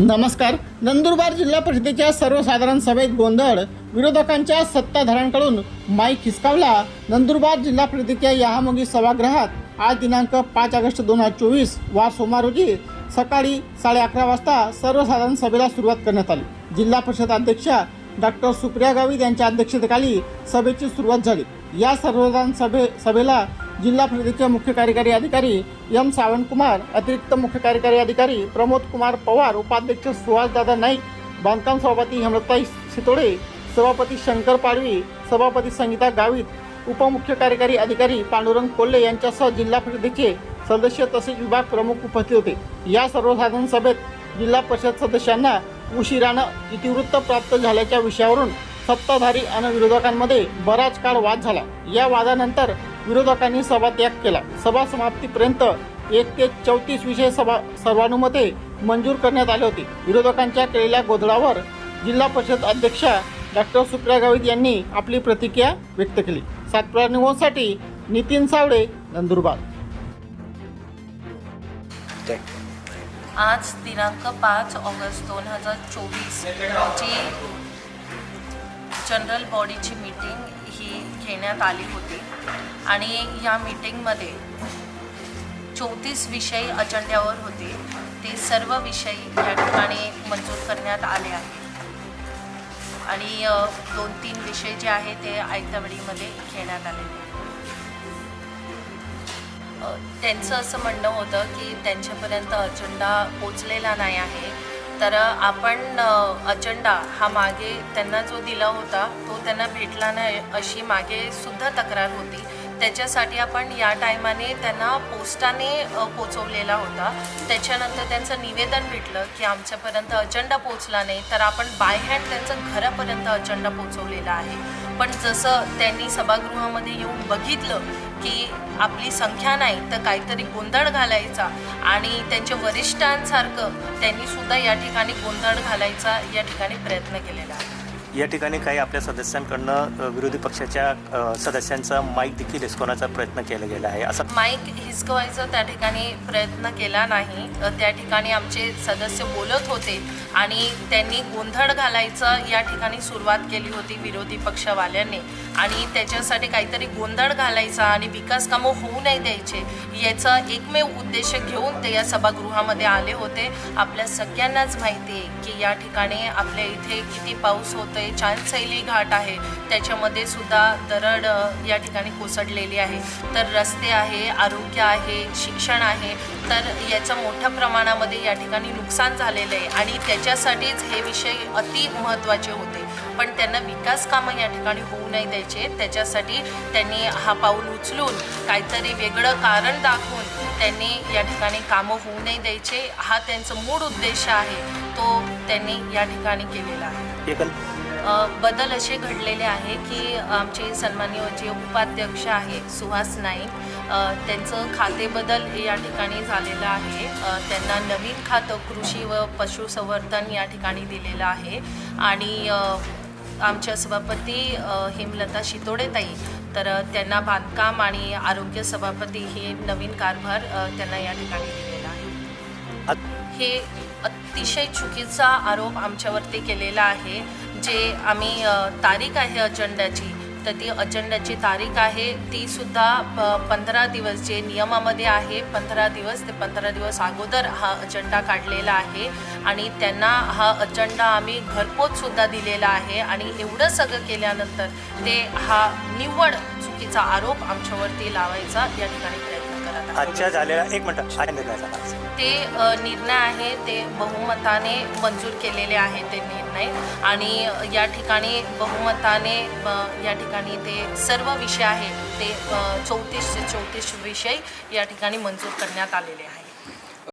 नमस्कार. नंदुरबार जिल्हा परिषदेच्या सर्वसाधारण सभेत गोंधळ विरोधकांच्या सत्ताधाऱ्यांकडून माईक हिसकावला. नंदुरबार जिल्हा परिषदेच्या याहामोगी सभागृहात आज दिनांक पाच ऑगस्ट दोन हजार चोवीस वार सोमवार रोजी सकाळी साडे अकरा वाजता सर्वसाधारण सभेला सुरुवात करण्यात आली. जिल्हा परिषद अध्यक्षा डॉक्टर सुप्रिया गावित यांच्या अध्यक्षतेखाली सभेची सुरुवात झाली. या सर्वसाधारण सभे सभेला जिल्हा परिषदेचे मुख्य कार्यकारी अधिकारी एम सावंतकुमार अतिरिक्त मुख्य कार्यकारी अधिकारी प्रमोद कुमार पवार उपाध्यक्ष सुहासदादा नाईक बांधकाम सभापती हेमलताई शितोळे सभापती शंकर पाडवी सभापती संगीता गावित उपमुख्य कार्यकारी अधिकारी पांडुरंग कोल्हे यांच्यासह जिल्हा परिषदेचे सदस्य तसेच विभाग प्रमुख उपस्थित होते. या सर्वसाधारण सभेत जिल्हा परिषद सदस्यांना उशिरानं इतिवृत्त प्राप्त झाल्याच्या विषयावरून सत्ताधारी आणि विरोधकांमध्ये बराच काळ वाद झाला. या वादानंतर विरोधकांनी सभात्याग केला. सभा समाप्तीपर्यंत एक ते चौतीस विषय सभा सर्वानुमते मंजूर करण्यात आले होते. विरोधकांच्या केलेल्या गोंधळावर जिल्हा परिषद अध्यक्षा डॉक्टर सुप्रिया गावित यांनी आपली प्रतिक्रिया व्यक्त केली. सातपुरा न्यूजसाठी नितीन सावळे नंदुरबार. आज दिनांक पाच ऑगस्ट दोन हजार चोवीस रोजी जनरल बॉडीची मीटिंग ही घेण्यात आली होती. आणि या मीटिंगमध्ये चौतीस विषय अजेंड्यावर होते. ते सर्व विषय या ठिकाणी मंजूर करण्यात आले आहेत. आणि दोन तीन विषय जे आहे ते आयत्यावेळीमध्ये घेण्यात आले. त्यांचं असं म्हणणं होतं की त्यांच्यापर्यंत अजेंडा पोचलेला नाही आहे. तर आपण अजेंडा हा मागे त्यांना जो दिला होता तो त्यांना भेटला नाही अशी मागे सुद्धा तक्रार होती. त्याच्यासाठी आपण या टायमाने त्यांना पोस्टाने पोचवलेला होता. त्याच्यानंतर त्यांचं निवेदन भेटलं की आमच्यापर्यंत अजंडा पोचला नाही तर आपण बाय हँड त्यांचं घरापर्यंत अजंडा पोचवलेला आहे. पण जसं त्यांनी सभागृहामध्ये येऊन बघितलं की आपली संख्या नाही तर काहीतरी गोंधळ घालायचा आणि त्यांच्या वरिष्ठांसारखं त्यांनी सुद्धा या ठिकाणी गोंधळ घालायचा या ठिकाणी प्रयत्न केलेला आहे. या ठिकाणी काही आपल्या सदस्यांकडनं विरोधी पक्षाच्या सदस्यांचा माईक देखील हिसकवण्याचा प्रयत्न केला गेला आहे. असं माईक हिसकवायचा त्या ठिकाणी प्रयत्न केला नाही. त्या ठिकाणी आमचे सदस्य बोलत होते आणि त्यांनी गोंधळ घालायचं या ठिकाणी सुरुवात केली होती विरोधी पक्षवाल्यांनी. आणि त्याच्यासाठी काहीतरी गोंधळ घालायचा आणि विकास कामं होऊ नाही द्यायचे याचा एकमेव उद्देश घेऊन ते या सभागृहामध्ये आले होते. आपल्या सगळ्यांनाच माहिती आहे की या ठिकाणी आपल्या इथे किती पाऊस होतो आहे चांदसैली घाट आहे त्याच्यामध्ये सुद्धा दरड या ठिकाणी कोसळलेली आहे. तर रस्ते आहे आरोग्य आहे शिक्षण आहे तर याचं मोठ्या प्रमाणामध्ये या ठिकाणी नुकसान झालेलं आहे. आणि त्याच्यासाठीच हे विषय अति महत्त्वाचे होते. पण त्यांना विकास कामं या ठिकाणी होऊ नाही द्यायचे. त्याच्यासाठी त्यांनी हा पाऊल उचलून काहीतरी वेगळं कारण दाखवून त्यांनी या ठिकाणी कामं होऊ नाही द्यायचे. हा त्यांचा मूळ उद्देश आहे. तो त्यांनी या ठिकाणी केलेला आहे. बदल असे घडलेले आहे की आमचे सन्माननीय जे उपाध्यक्ष आहे सुहास नाईक त्यांचं खाते बदल या ठिकाणी झालेलं आहे. त्यांना नवीन खातं कृषी व पशुसंवर्धन या ठिकाणी दिलेलं आहे. आणि आमच्या सभापती हेमलता शितोडेताई. तर त्यांना बांधकाम आणि आरोग्य सभापती हे नवीन कारभार त्यांना या ठिकाणी दिलेला आहे. हे अतिशय चुकीचा आरोप आमच्यावरती केलेला आहे. जे आम्ही तारीख आहे अजेंड्याची तर ती अजेंड्याची तारीख आहे. ती सुद्धा पंधरा दिवस जे नियमामध्ये आहे पंधरा दिवस ते पंधरा दिवस अगोदर हा अजेंडा काढलेला आहे. आणि त्यांना हा अजेंडा आम्ही घरपोचसुद्धा दिलेला आहे. आणि एवढं सगळं केल्यानंतर ते हा निव्वळ चुकीचा आरोप आमच्यावरती लावायचा या ठिकाणी प्रयत्न आजच्या झालेला एक मिनिट हा निर्णय झाला ते अ, निर्णय आहे ते बहुमताने मंजूर केलेले आहे ते निर्णय. आणि या ठिकाणी बहुमताने अ, या ठिकाणी ते सर्व विषय आहेत ते चौतीस ते चौतीस विषय या ठिकाणी मंजूर करण्यात आलेले आहेत.